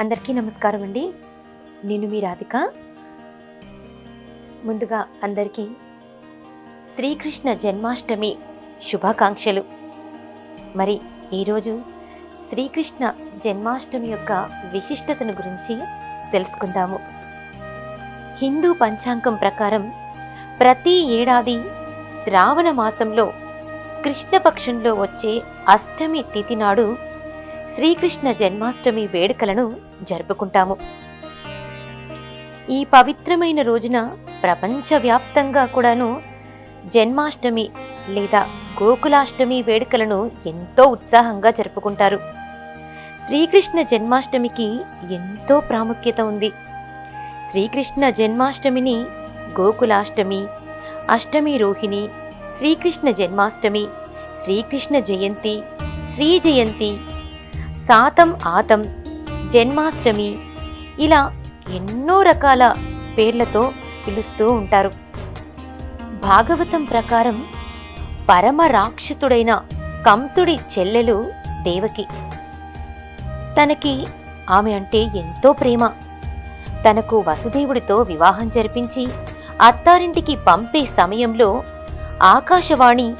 అందరికీ నమస్కారం అండి. నేను మీ రాధిక. ముందుగా అందరికీ శ్రీకృష్ణ జన్మాష్టమి శుభాకాంక్షలు. మరి ఈరోజు శ్రీకృష్ణ జన్మాష్టమి యొక్క విశిష్టతను గురించి తెలుసుకుందాము. హిందూ పంచాంగం ప్రకారం ప్రతి ఏడాది శ్రావణ మాసంలో కృష్ణపక్షంలో వచ్చే అష్టమి తిథి నాడు శ్రీకృష్ణ జన్మాష్టమి వేడుకలను జరుపుకుంటాము. ఈ పవిత్రమైన రోజున ప్రపంచవ్యాప్తంగా కూడాను జన్మాష్టమి లేదా గోకులాష్టమి వేడుకలను ఎంతో ఉత్సాహంగా జరుపుకుంటారు. శ్రీకృష్ణ జన్మాష్టమికి ఎంతో ప్రాముఖ్యత ఉంది. శ్రీకృష్ణ జన్మాష్టమిని గోకులాష్టమి అష్టమి రోహిణి శ్రీకృష్ణ జన్మాష్టమి శ్రీకృష్ణ జయంతి శ్రీ జయంతి సాతం ఆతం జన్మాష్టమి ఇలా ఎన్నో రకాల పేర్లతో పిలుస్తూ ఉంటారు. భాగవతం ప్రకారం పరమ రాక్షసుడైన కంసుడి చెల్లెలు దేవకి. తనకి ఆమె అంటే ఎంతో ప్రేమ. తనకు వసుదేవుడితో వివాహం జరిపించి అత్తారింటికి పంపే సమయంలో ఆకాశవాణి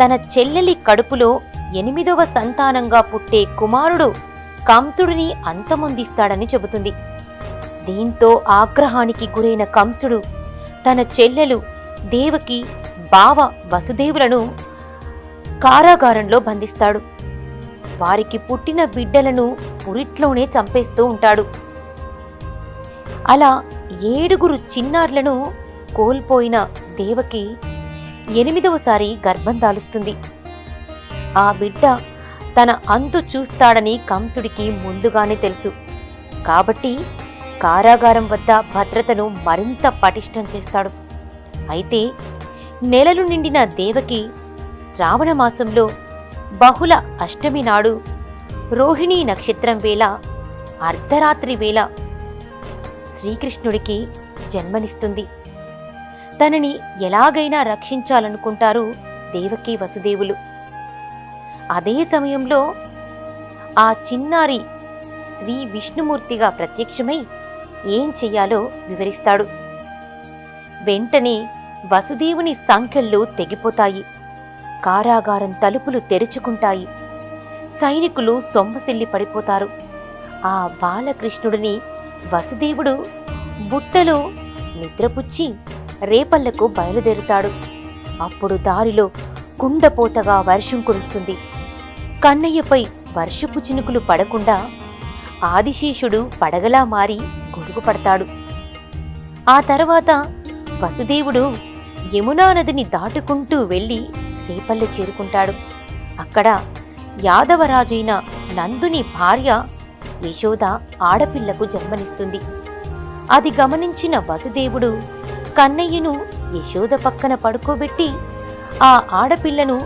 తన చెల్లెలి కడుపులో ఎనిమిదవ సంతానంగా పుట్టే కుమారుడు కంసుడిని అంతమొందిస్తాడని చెబుతుంది. దీంతో ఆగ్రహానికి గురైన కంసుడు తన చెల్లెలు దేవకి బావ వసుదేవులను కారాగారంలో బంధిస్తాడు. వారికి పుట్టిన బిడ్డలను పురిట్లోనే చంపేస్తూ ఉంటాడు. అలా ఏడుగురు చిన్నారులను కోల్పోయిన దేవకి ఎనిమిదవసారి గర్భం దాలుస్తుంది. ఆ బిడ్డ తన అంతు చూస్తాడని కంసుడికి ముందుగానే తెలుసు. కాబట్టి కారాగారం వద్ద భద్రతను మరింత పటిష్టం చేస్తాడు. అయితే నెలలు నిండిన దేవకి శ్రావణ మాసంలో బహుళ అష్టమి నాడు రోహిణీ నక్షత్రం వేళ అర్ధరాత్రి వేళ శ్రీకృష్ణుడికి జన్మనిస్తుంది. తనని ఎలాగైనా రక్షించాలనుకుంటారు దేవకి వసుదేవులు. అదే సమయంలో ఆ చిన్నారి శ్రీ విష్ణుమూర్తిగా ప్రత్యక్షమై ఏం చెయ్యాలో వివరిస్తాడు. వెంటనే వసుదేవుని సంఖ్యలు తెగిపోతాయి. కారాగారం తలుపులు తెరుచుకుంటాయి. సైనికులు సొమ్మసిల్లి పడిపోతారు. ఆ బాలకృష్ణుడిని వసుదేవుడు బుట్టలో నిద్రపుచ్చి రేపల్లకు బయలుదేరుతాడు. అప్పుడు దారిలో కుండపోతగా వర్షం కురుస్తుంది. కన్నయ్యపై వర్షపు చినుకులు పడకుండా ఆదిశేషుడు పడగలా మారి గొడుగు పడతాడు. ఆ తర్వాత వసుదేవుడు యమునా నదిని దాటుకుంటూ వెళ్ళి రేపల్లె చేరుకుంటాడు. అక్కడ యాదవరాజైన నందుని భార్య యశోద ఆడపిల్లకు జన్మనిస్తుంది. అది గమనించిన వసుదేవుడు కన్నయ్యను యశోద పక్కన పడుకోబెట్టి ఆ ఆడపిల్లను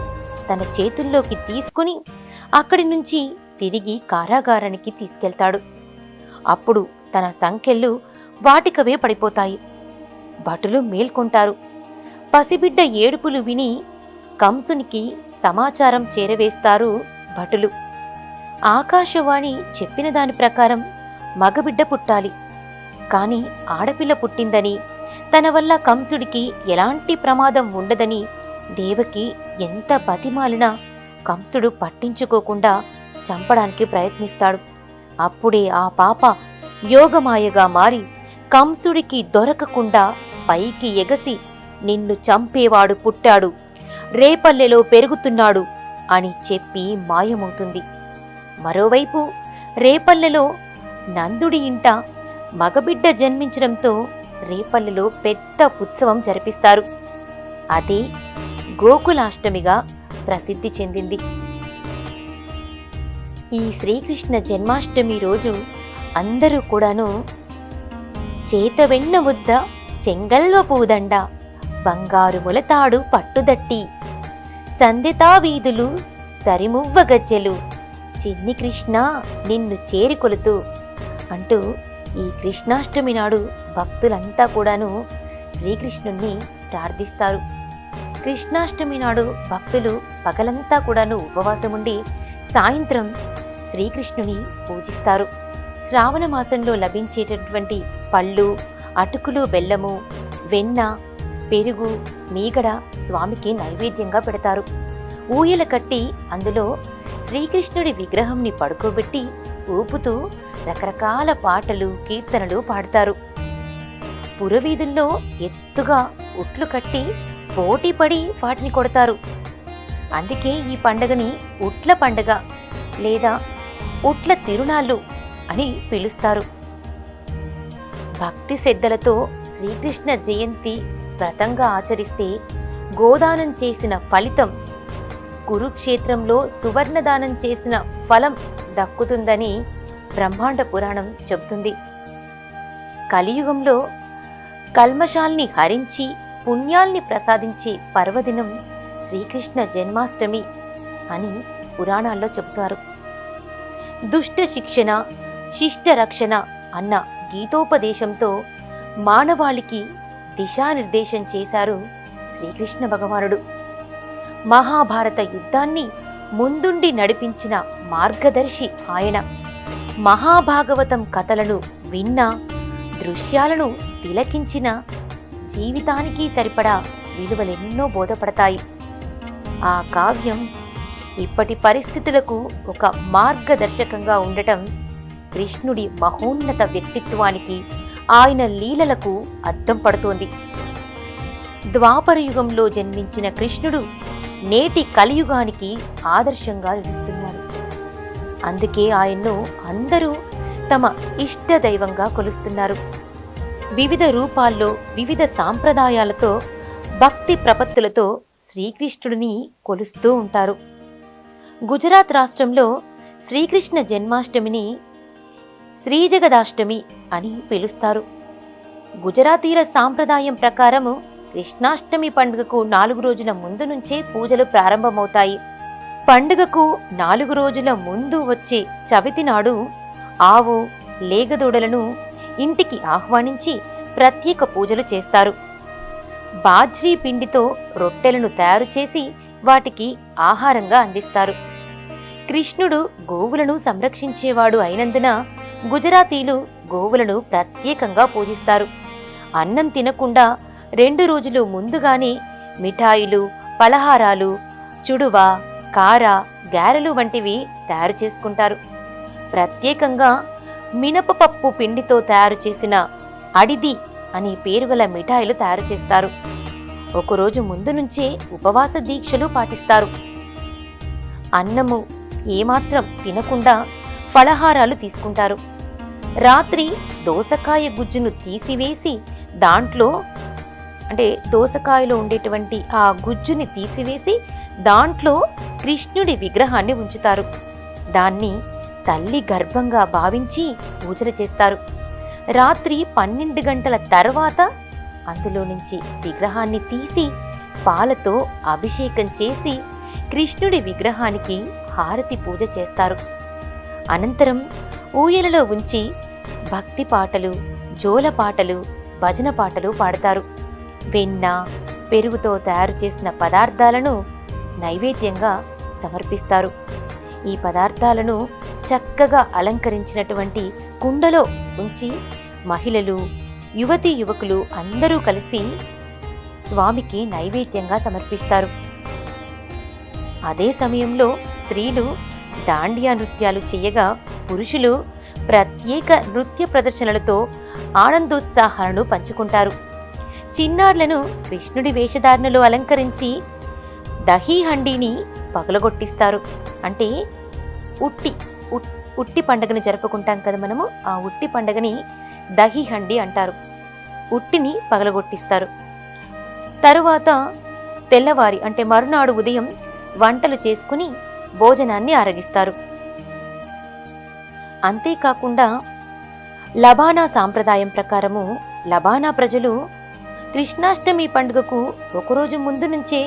తన చేతుల్లోకి తీసుకుని అక్కడి నుంచి తిరిగి కారాగారానికి తీసుకెళ్తాడు. అప్పుడు తన సంఖ్యలు వాటికవే పడిపోతాయి. భటులు మేల్కొంటారు. పసిబిడ్డ ఏడుపులు విని కంసునికి సమాచారం చేరవేస్తారు భటులు. ఆకాశవాణి చెప్పిన దాని ప్రకారం మగబిడ్డ పుట్టాలి. కాని ఆడపిల్ల పుట్టిందని తన వల్ల కంసుడికి ఎలాంటి ప్రమాదం ఉండదని దేవకి ఎంత బతిమాలినా కంసుడు పట్టించుకోకుండా చంపడానికి ప్రయత్నిస్తాడు. అప్పుడే ఆ పాప యోగమాయగా మారి కంసుడికి దొరకకుండా పైకి ఎగసి నిన్ను చంపేవాడు పుట్టాడు. రేపల్లెలో పెరుగుతున్నాడు అని చెప్పి మాయమవుతుంది. మరోవైపు రేపల్లెలో నందుడి ఇంట మగబిడ్డ జన్మించడంతో రేపల్లెలో పెద్ద ఉత్సవం జరిపిస్తారు. అదే గోకులాష్టమిగా ప్రసిద్ధి చెందింది. ఈ శ్రీకృష్ణ జన్మాష్టమి రోజు అందరూ కూడాను చేతవెన్న ముద్ద చెంగల్వ పూదండ బంగారు ములతాడు పట్టుదట్టి సందెతా వీధులు సరిమువ్వ గజ్జెలు చిన్ని కృష్ణ నిన్ను చేరికొలుతూ అంటూ ఈ కృష్ణాష్టమి నాడు భక్తులంతా కూడాను శ్రీకృష్ణుణ్ణి ప్రార్థిస్తారు. కృష్ణాష్టమి నాడు భక్తులు పగలంతా కూడాను ఉపవాసం ఉండి సాయంత్రం శ్రీకృష్ణుని పూజిస్తారు. శ్రావణ మాసంలో లభించేటటువంటి పళ్ళు అటుకులు బెల్లము వెన్న పెరుగు మీగడ స్వామికి నైవేద్యంగా పెడతారు. ఊయల కట్టి అందులో శ్రీకృష్ణుడి విగ్రహంని పడుకోబెట్టి ఊపుతూ రకరకాల పాటలు కీర్తనలు పాడతారు. పురవీధుల్లో ఎత్తుగా ఉట్లు కట్టి పోటీపడి వాటిని కొడతారు. అందుకే ఈ పండగని ఉట్ల పండగ లేదా ఉట్ల తిరునాళ్ళు అని పిలుస్తారు. భక్తి శ్రద్ధలతో శ్రీకృష్ణ జయంతి వ్రతంగా ఆచరిస్తే గోదానం చేసిన ఫలితం కురుక్షేత్రంలో సువర్ణదానం చేసిన ఫలం దక్కుతుందని బ్రహ్మాండ పురాణం చెబుతుంది. కలియుగంలో కల్మషాల్ని హరించి పుణ్యాల్ని ప్రసాదించే పర్వదినం శ్రీకృష్ణ జన్మాష్టమి అని పురాణాల్లో చెబుతారు. దుష్ట శిక్షణ శిష్ట రక్షణ అన్న గీతోపదేశంతో మానవాళికి దిశానిర్దేశం చేశారు శ్రీకృష్ణ భగవానుడు. మహాభారత యుద్ధాన్ని ముందుండి నడిపించిన మార్గదర్శి ఆయన. మహాభాగవతం కథలను విన్న దృశ్యాలను తిలకించిన జీవితానికి సరిపడా విలువలెన్నో బోధపడతాయి. ఆ కావ్యం ఇప్పటి పరిస్థితులకు ఒక మార్గదర్శకంగా ఉండటం కృష్ణుడి మహోన్నత వ్యక్తిత్వానికి ఆయన లీలలకు అద్దం పడుతోంది. ద్వాపర యుగంలో జన్మించిన కృష్ణుడు నేటి కలియుగానికి ఆదర్శంగా నిలుస్తున్నారు. అందుకే ఆయన్ను అందరూ తమ ఇష్ట దైవంగా కొలుస్తున్నారు. వివిధ రూపాల్లో వివిధ సాంప్రదాయాలతో భక్తి ప్రపత్తులతో శ్రీకృష్ణుడిని కొలుస్తూ ఉంటారు. గుజరాత్ రాష్ట్రంలో శ్రీకృష్ణ జన్మాష్టమిని శ్రీజగదాష్టమి అని పిలుస్తారు. గుజరాతీల సాంప్రదాయం ప్రకారము కృష్ణాష్టమి పండుగకు నాలుగు రోజుల ముందు నుంచే పూజలు ప్రారంభమవుతాయి. పండుగకు నాలుగు రోజుల ముందు వచ్చే చవితి నాడు ఆవు లేగదూడలను ఇంటికి ఆహ్వానించి ప్రత్యేక పూజలు చేస్తారు. బాజ్రీ పిండితో రొట్టెలను తయారు చేసి వాటికి ఆహారంగా అందిస్తారు. కృష్ణుడు గోవులను సంరక్షించేవాడు అయినందున గుజరాతీలు గోవులను ప్రత్యేకంగా పూజిస్తారు. అన్నం తినకుండా రెండు రోజులు ముందుగానే మిఠాయిలు పలహారాలు చుడువ కార గారెలు వంటివి తయారు చేసుకుంటారు. ప్రత్యేకంగా మినపపప్పు పిండితో తయారు చేసిన అడిది అనే పేరుగల మిఠాయిలు తయారు చేస్తారు. ఒకరోజు ముందు నుంచే ఉపవాస దీక్షలు పాటిస్తారు. అన్నము ఏమాత్రం తినకుండా ఫలహారాలు తీసుకుంటారు. రాత్రి దోసకాయ గుజ్జును తీసివేసి దాంట్లో అంటే దోసకాయలో ఉండేటువంటి ఆ గుజ్జుని తీసివేసి దాంట్లో కృష్ణుడి విగ్రహాన్ని ఉంచుతారు. దాన్ని తల్లి గర్భంగా భావించి పూజలు చేస్తారు. రాత్రి పన్నెండు గంటల తర్వాత అందులో నుంచి విగ్రహాన్ని తీసి పాలతో అభిషేకం చేసి కృష్ణుడి విగ్రహానికి హారతి పూజ చేస్తారు. అనంతరం ఊయలలో ఉంచి భక్తి పాటలు జోల పాటలు భజన పాటలు పాడతారు. వెన్న పెరుగుతో తయారు చేసిన పదార్థాలను నైవేద్యంగా సమర్పిస్తారు. ఈ పదార్థాలను చక్కగా అలంకరించినటువంటి కుండలో ఉంచి మహిళలు యువతీ యువకులు అందరూ కలిసి స్వామికి నైవేద్యంగా సమర్పిస్తారు. అదే సమయంలో స్త్రీలు దాండియా నృత్యాలు చేయగా పురుషులు ప్రత్యేక నృత్య ప్రదర్శనలతో ఆనందోత్సాహాలను పంచుకుంటారు. చిన్నారులను కృష్ణుడి వేషధారణలో అలంకరించి దహీ హండీని పగలగొట్టిస్తారు. అంటే ఉట్టి ఉట్టి పండుగను జరుపుకుంటాం కదా మనము ఆ ఉట్టి పండగని దహి హండి అంటారు. ఉట్టిని పగలగొట్టిస్తారు. తరువాత తెల్లవారి అంటే మరునాడు ఉదయం వంటలు చేసుకుని భోజనాన్ని ఆరగిస్తారు. అంతేకాకుండా లబానా సాంప్రదాయం ప్రకారము లబానా ప్రజలు కృష్ణాష్టమి పండుగకు ఒకరోజు ముందు నుంచే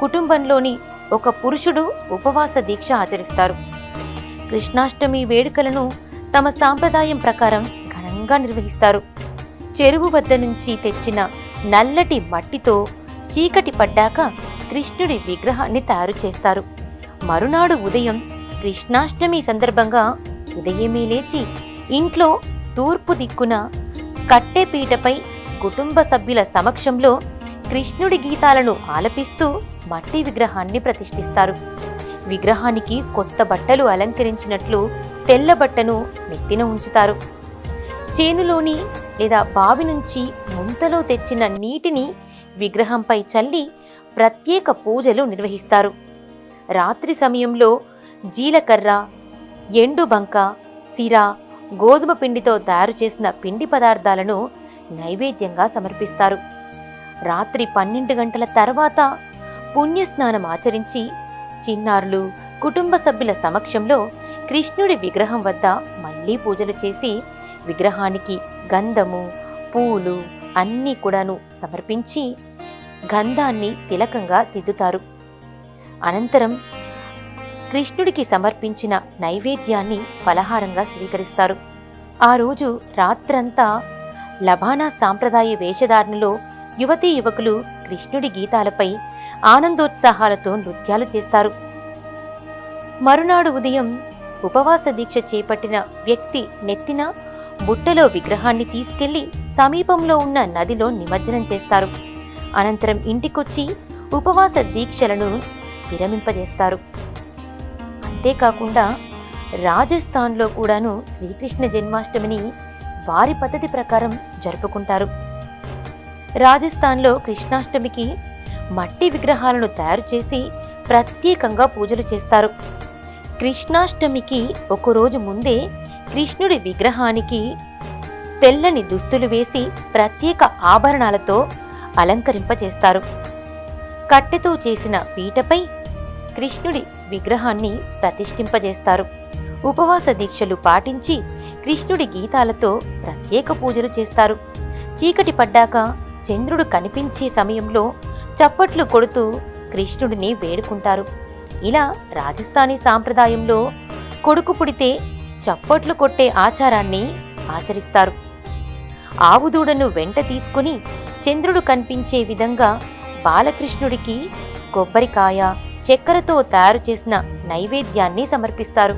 కుటుంబంలోని ఒక పురుషుడు ఉపవాస దీక్ష ఆచరిస్తారు. కృష్ణాష్టమి వేడుకలను తమ సాంప్రదాయం ప్రకారం ఘనంగా నిర్వహిస్తారు. చెరువు వద్ద నుంచి తెచ్చిన నల్లటి మట్టితో చీకటి పడ్డాక కృష్ణుడి విగ్రహాన్ని తయారు చేస్తారు. మరునాడు ఉదయం కృష్ణాష్టమి సందర్భంగా ఉదయమే లేచి ఇంట్లో తూర్పు దిక్కున కట్టెపీటపై కుటుంబ సభ్యుల సమక్షంలో కృష్ణుడి గీతాలను ఆలపిస్తూ మట్టి విగ్రహాన్ని ప్రతిష్ఠిస్తారు. విగ్రహానికి కొత్త బట్టలు అలంకరించినట్లు తెల్ల బట్టను నెత్తిన ఉంచుతారు. చేనులోని లేదా బావి నుంచి ముంతలో తెచ్చిన నీటిని విగ్రహంపై చల్లి ప్రత్యేక పూజలు నిర్వహిస్తారు. రాత్రి సమయంలో జీలకర్ర ఎండుబంక సిర గోధుమ పిండితో తయారు చేసిన పిండి పదార్థాలను నైవేద్యంగా సమర్పిస్తారు. రాత్రి పన్నెండు గంటల తర్వాత పుణ్యస్నానం ఆచరించి చిన్నారులు కుటుంబ సభ్యుల సమక్షంలో కృష్ణుడి విగ్రహం వద్ద మళ్ళీ పూజలు చేసి విగ్రహానికి గంధము పూలు అన్నీ కూడాను సమర్పించి గంధాన్ని తిలకంగా దిద్దుతారు. అనంతరం కృష్ణుడికి సమర్పించిన నైవేద్యాన్ని ఫలహారంగా స్వీకరిస్తారు. ఆ రోజు రాత్రంతా లబానా సాంప్రదాయ వేషధారణలో యువతీ యువకులు కృష్ణుడి గీతాలపై ఆనందోత్సాహాలతో నృత్యాలు చేస్తారు. మరునాడు ఉదయం ఉపవాస దీక్ష చేపట్టిన వ్యక్తి నెత్తిన బుట్టలో విగ్రహాన్ని తీసుకెళ్ళి సమీపంలో ఉన్న నదిలో నిమజ్జనం చేస్తారు. అనంతరం ఇంటికొచ్చి ఉపవాస దీక్షలను విరమింపజేస్తారు. అంతేకాకుండా రాజస్థాన్లో కూడాను శ్రీకృష్ణ జన్మాష్టమిని వారి పద్ధతి ప్రకారం జరుపుకుంటారు. రాజస్థాన్లో కృష్ణాష్టమికి మట్టి విగ్రహాలను తయారు చేసి ప్రత్యేకంగా పూజలు చేస్తారు. కృష్ణాష్టమికి ఒకరోజు ముందే కృష్ణుడి విగ్రహానికి తెల్లని దుస్తులు వేసి ప్రత్యేక ఆభరణాలతో అలంకరింపచేస్తారు కట్టెతో చేసిన పీటపై కృష్ణుడి విగ్రహాన్ని ప్రతిష్ఠింపజేస్తారు. ఉపవాస దీక్షలు పాటించి కృష్ణుడి గీతాలతో ప్రత్యేక పూజలు చేస్తారు. చీకటి పడ్డాక చంద్రుడు కనిపించే సమయంలో చప్పట్లు కొడుతూ కృష్ణుడిని వేడుకుంటారు. ఇలా రాజస్థానీ సాంప్రదాయంలో కొడుకు పుడితే చప్పట్లు కొట్టే ఆచారాన్ని ఆచరిస్తారు. ఆవు దూడను వెంట తీసుకుని చంద్రుడు కనిపించే విధంగా బాలకృష్ణుడికి కొబ్బరికాయ చక్కెరతో తయారు చేసిన నైవేద్యాన్ని సమర్పిస్తారు.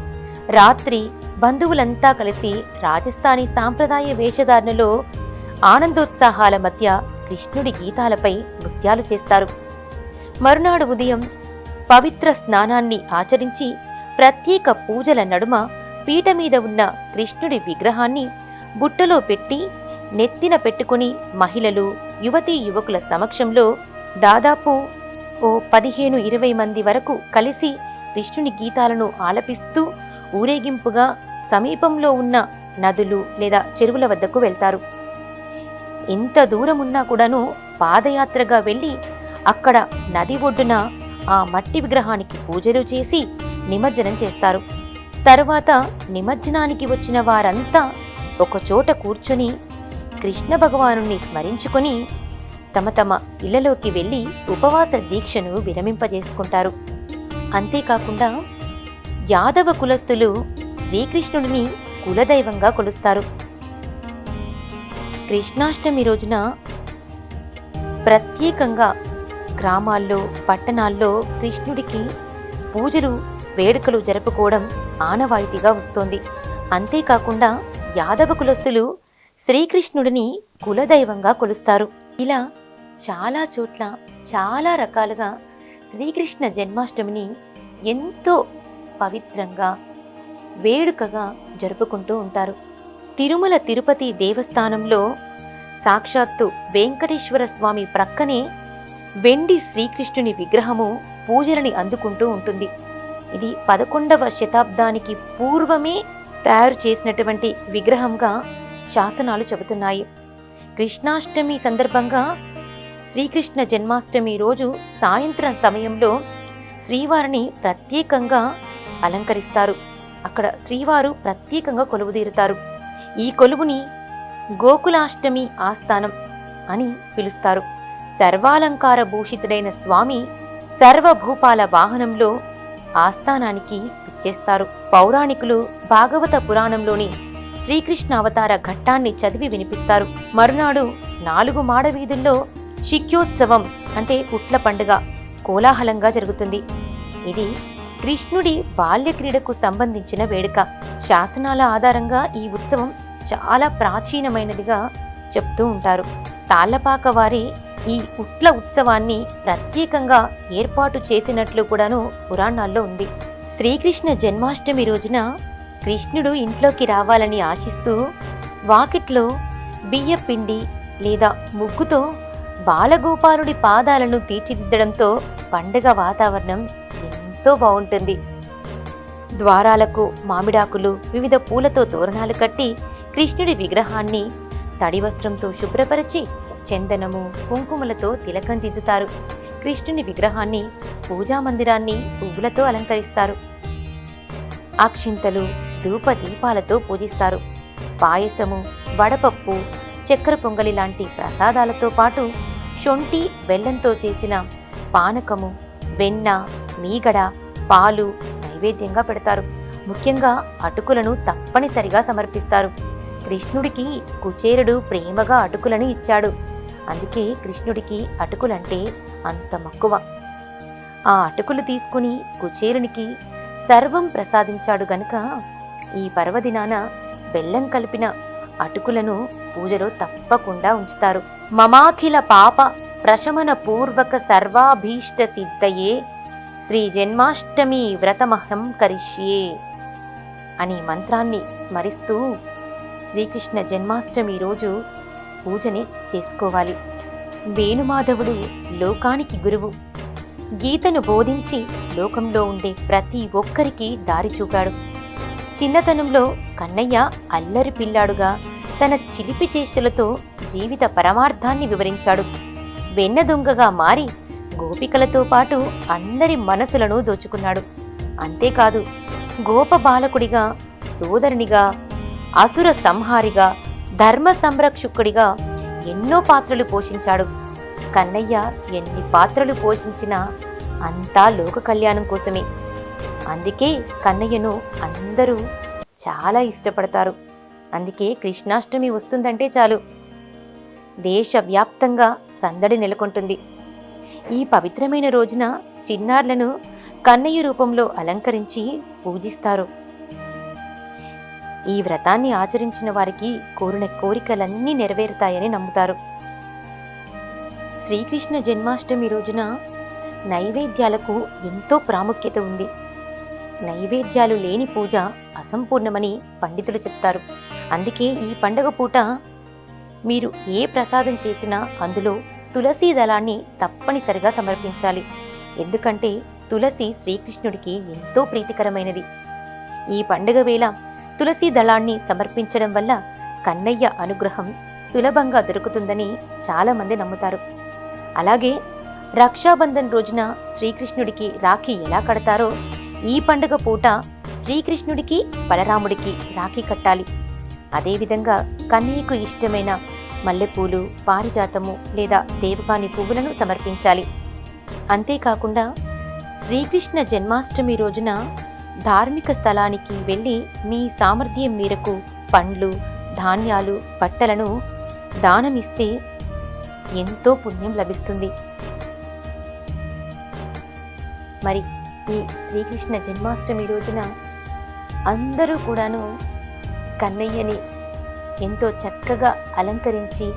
రాత్రి బంధువులంతా కలిసి రాజస్థానీ సాంప్రదాయ వేషధారణలో ఆనందోత్సాహాల మధ్య కృష్ణుడి గీతాలపై నృత్యాలు చేస్తారు. మరునాడు ఉదయం పవిత్ర స్నానాన్ని ఆచరించి ప్రత్యేక పూజల నడుమ పీట మీద ఉన్న కృష్ణుడి విగ్రహాన్ని బుట్టలో పెట్టి నెత్తిన పెట్టుకుని మహిళలు యువతీ యువకుల సమక్షంలో దాదాపు ఓ పదిహేను ఇరవై మంది వరకు కలిసి కృష్ణుని గీతాలను ఆలపిస్తూ ఊరేగింపుగా సమీపంలో ఉన్న నదులు లేదా చెరువుల వద్దకు వెళ్తారు. ఎంత దూరం ఉన్నా కూడాను పాదయాత్రగా వెళ్ళి అక్కడ నది ఒడ్డున ఆ మట్టి విగ్రహానికి పూజలు చేసి నిమజ్జనం చేస్తారు. తరువాత నిమజ్జనానికి వచ్చిన వారంతా ఒకచోట కూర్చుని కృష్ణ భగవానుణ్ణి స్మరించుకొని తమ తమ ఇళ్ళలోకి వెళ్ళి ఉపవాస దీక్షను విరమింపజేసుకుంటారు. అంతేకాకుండా యాదవ కులస్తులు శ్రీకృష్ణుడిని కులదైవంగా కొలుస్తారు. కృష్ణాష్టమి రోజున ప్రత్యేకంగా గ్రామాల్లో పట్టణాల్లో కృష్ణుడికి పూజలు వేడుకలు జరుపుకోవడం ఆనవాయితీగా వస్తోంది. అంతేకాకుండా యాదవ కులస్తులు శ్రీకృష్ణుడిని కులదైవంగా కొలుస్తారు. ఇలా చాలా చోట్ల చాలా రకాలుగా శ్రీకృష్ణ జన్మాష్టమిని ఎంతో పవిత్రంగా వేడుకగా జరుపుకుంటూ ఉంటారు. తిరుమల తిరుపతి దేవస్థానంలో సాక్షాత్తు వెంకటేశ్వర స్వామి ప్రక్కనే వెండి శ్రీకృష్ణుని విగ్రహము పూజలని అందుకుంటూ ఉంటుంది. ఇది పదకొండవ శతాబ్దానికి పూర్వమే తయారు చేసినటువంటి విగ్రహంగా శాసనాలు చెబుతున్నాయి. కృష్ణాష్టమి సందర్భంగా శ్రీకృష్ణ జన్మాష్టమి రోజు సాయంత్రం సమయంలో శ్రీవారిని ప్రత్యేకంగా అలంకరిస్తారు. అక్కడ శ్రీవారు ప్రత్యేకంగా కొలువుదీరుతారు. ఈ కొలువుని గోకులాష్టమి ఆస్థానం అని పిలుస్తారు. సర్వాలంకార భూషితుడైన స్వామి సర్వభూపాల వాహనంలో ఆస్థానానికి ఇచ్చేస్తారు పౌరాణికులు భాగవత పురాణంలోని శ్రీకృష్ణ అవతార ఘట్టాన్ని చదివి వినిపిస్తారు. మరునాడు నాలుగు మాడవీధుల్లో శిక్యోత్సవం అంటే పుట్ల పండుగ కోలాహలంగా జరుగుతుంది. ఇది కృష్ణుడి బాల్య క్రీడకు సంబంధించిన వేడుక. శాసనాల ఆధారంగా ఈ ఉత్సవం చాలా ప్రాచీనమైనదిగా చెప్తూ ఉంటారు. తాళ్ళపాక వారి ఈ ఉట్ల ఉత్సవాన్ని ప్రత్యేకంగా ఏర్పాటు చేసినట్లు కూడాను పురాణాల్లో ఉంది. శ్రీకృష్ణ జన్మాష్టమి రోజున కృష్ణుడు ఇంట్లోకి రావాలని ఆశిస్తూ వాకిట్లో బియ్యపిండి లేదా ముగ్గుతో బాలగోపాలుడి పాదాలను తీర్చిదిద్దడంతో పండుగ వాతావరణం ఎంతో బాగుంటుంది. ద్వారాలకు మామిడాకులు వివిధ పూలతో తోరణాలు కట్టి కృష్ణుడి విగ్రహాన్ని తడి వస్త్రంతో శుభ్రపరిచి చందనము కుంకుమలతో తిలకం దిద్దుతారు కృష్ణుని విగ్రహాన్ని పూజా మందిరాన్ని పువ్వులతో అలంకరిస్తారు. అక్షింతలు ధూప దీపాలతో పూజిస్తారు. పాయసము వడపప్పు చక్కెర పొంగలి లాంటి ప్రసాదాలతో పాటు శొంఠి బెల్లంతో చేసిన పానకము వెన్న మీగడ పాలు నైవేద్యంగా పెడతారు. ముఖ్యంగా అటుకులను తప్పనిసరిగా సమర్పిస్తారు. కృష్ణుడికి కుచేరుడు ప్రేమగా అటుకులను ఇచ్చాడు. అందుకే కృష్ణుడికి అటుకులంటే అంత మక్కువ. ఆ అటుకులు తీసుకుని కుచేరునికి సర్వం ప్రసాదించాడు గనుక ఈ పర్వదినాన బెల్లం కలిపిన అటుకులను పూజలో తప్పకుండా ఉంచుతారు. మమాఖిల పాప ప్రశమన పూర్వక సర్వాభీష్ట సిద్ధయే. శ్రీ జన్మాష్టమి వ్రతమహం కరిష్యే అనే మంత్రాన్ని స్మరిస్తూ శ్రీకృష్ణ జన్మాష్టమి రోజు పూజని చేసుకోవాలి. వేణుమాధవుడు లోకానికి గురువు. గీతను బోధించి లోకంలో ఉండే ప్రతి ఒక్కరికి దారి చూపాడు. చిన్నతనంలో కన్నయ్య అల్లరి పిల్లాడుగా తన చిలిపి చేష్టలతో జీవిత పరమార్థాన్ని వివరించాడు. వెన్న దొంగగా మారి గోపికలతో పాటు అందరి మనసులను దోచుకున్నాడు. అంతేకాదు గోప బాలకుడిగా సోదరునిగా అసుర సంహారిగా ధర్మ సంరక్షకుడిగా ఎన్నో పాత్రలు పోషించాడు. కన్నయ్య ఎన్ని పాత్రలు పోషించినా అంతా లోక కళ్యాణం కోసమే. అందుకే కన్నయ్యను అందరూ చాలా ఇష్టపడతారు. అందుకే కృష్ణాష్టమి వస్తుందంటే చాలు. దేశవ్యాప్తంగా సందడి నెలకొంటుంది. ఈ పవిత్రమైన రోజున చిన్నారులను కన్నయ్య రూపంలో అలంకరించి పూజిస్తారు. ఈ వ్రతాన్ని ఆచరించిన వారికి కోరిన కోరికలన్నీ నెరవేరుతాయని నమ్ముతారు. శ్రీకృష్ణ జన్మాష్టమి రోజున నైవేద్యాలకు ఎంతో ప్రాముఖ్యత ఉంది. నైవేద్యాలు లేని పూజ అసంపూర్ణమని పండితులు చెప్తారు. అందుకే ఈ పండగ పూట మీరు ఏ ప్రసాదం చేసినా అందులో తులసీ దళాన్ని తప్పనిసరిగా సమర్పించాలి. ఎందుకంటే తులసి శ్రీకృష్ణుడికి ఎంతో ప్రీతికరమైనది. ఈ పండుగ వేళ తులసి దళాన్ని సమర్పించడం వల్ల కన్నయ్య అనుగ్రహం సులభంగా దొరుకుతుందని చాలామంది నమ్ముతారు. అలాగే రక్షాబంధన్ రోజున శ్రీకృష్ణుడికి రాఖీ ఎలా కడతారో ఈ పండుగ పూట శ్రీకృష్ణుడికి బలరాముడికి రాఖీ కట్టాలి. అదేవిధంగా కన్నయ్యకు ఇష్టమైన మల్లెపూలు పారిజాతము లేదా దేవకాని పువ్వులను సమర్పించాలి. అంతేకాకుండా శ్రీకృష్ణ జన్మాష్టమి రోజున ధార్మిక స్థలానికి వెళ్ళి మీ సామర్థ్యం మేరకు పండ్లు ధాన్యాలు బట్టలను దానమిస్తే ఎంతో పుణ్యం లభిస్తుంది. మరి ఈ శ్రీకృష్ణ జన్మాష్టమి రోజున అందరూ కూడాను కన్నయ్యని ఎంతో చక్కగా అలంకరించి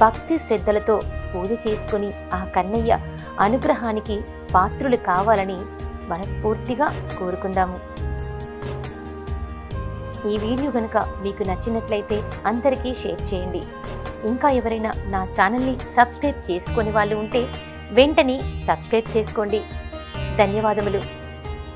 భక్తి శ్రద్ధలతో పూజ చేసుకుని ఆ కన్నయ్య అనుగ్రహానికి పాత్రులు కావాలని మనస్ఫూర్తిగా కోరుకుందాము. ఈ వీడియో కనుక మీకు నచ్చినట్లయితే అందరికీ షేర్ చేయండి. ఇంకా ఎవరైనా నా ఛానల్ని సబ్స్క్రైబ్ చేసుకునే వాళ్ళు ఉంటే వెంటనే సబ్స్క్రైబ్ చేసుకోండి. ధన్యవాదములు.